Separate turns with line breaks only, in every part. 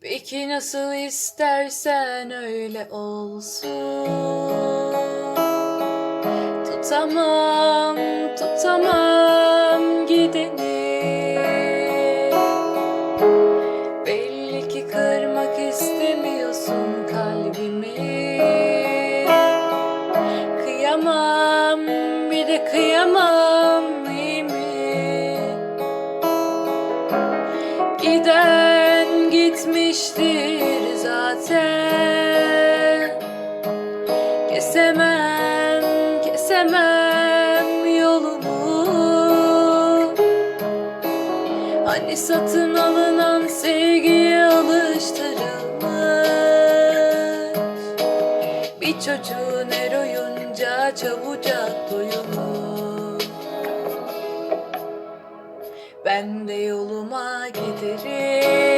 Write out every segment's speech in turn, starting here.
Peki nasıl istersen öyle olsun. Tutamam, tutamam gideni. Belli ki kırmak istemiyorsun kalbimi. Kıyamam, bir de kıyamam gitmiştir zaten. Kesemem, kesemem yolumu. Hani satın alınan sevgiye alıştırılmış. Bir çocuğun her oyuncağı çabucak doyumur ben de yoluma giderim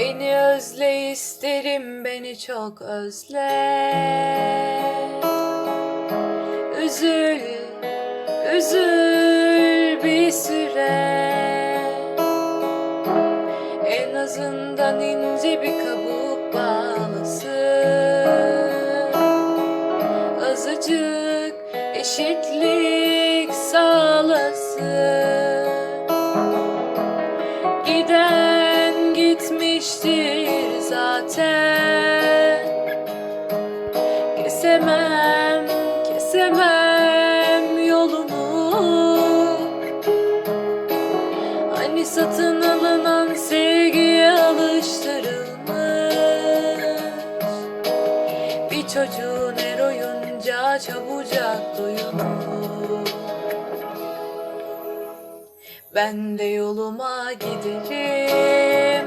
Beni özle isterim beni çok özle. Üzül, üzül bir süre. En azından ince bir kabuk bağlasın. Azıcık eşitlik sağlasın zaten. Kesemem, kesemem yolumu. Hani satın alınan sevgiye alıştırılmış Bir çocuğun her oyuncağı çabucak duyulur. Ben de yoluma giderim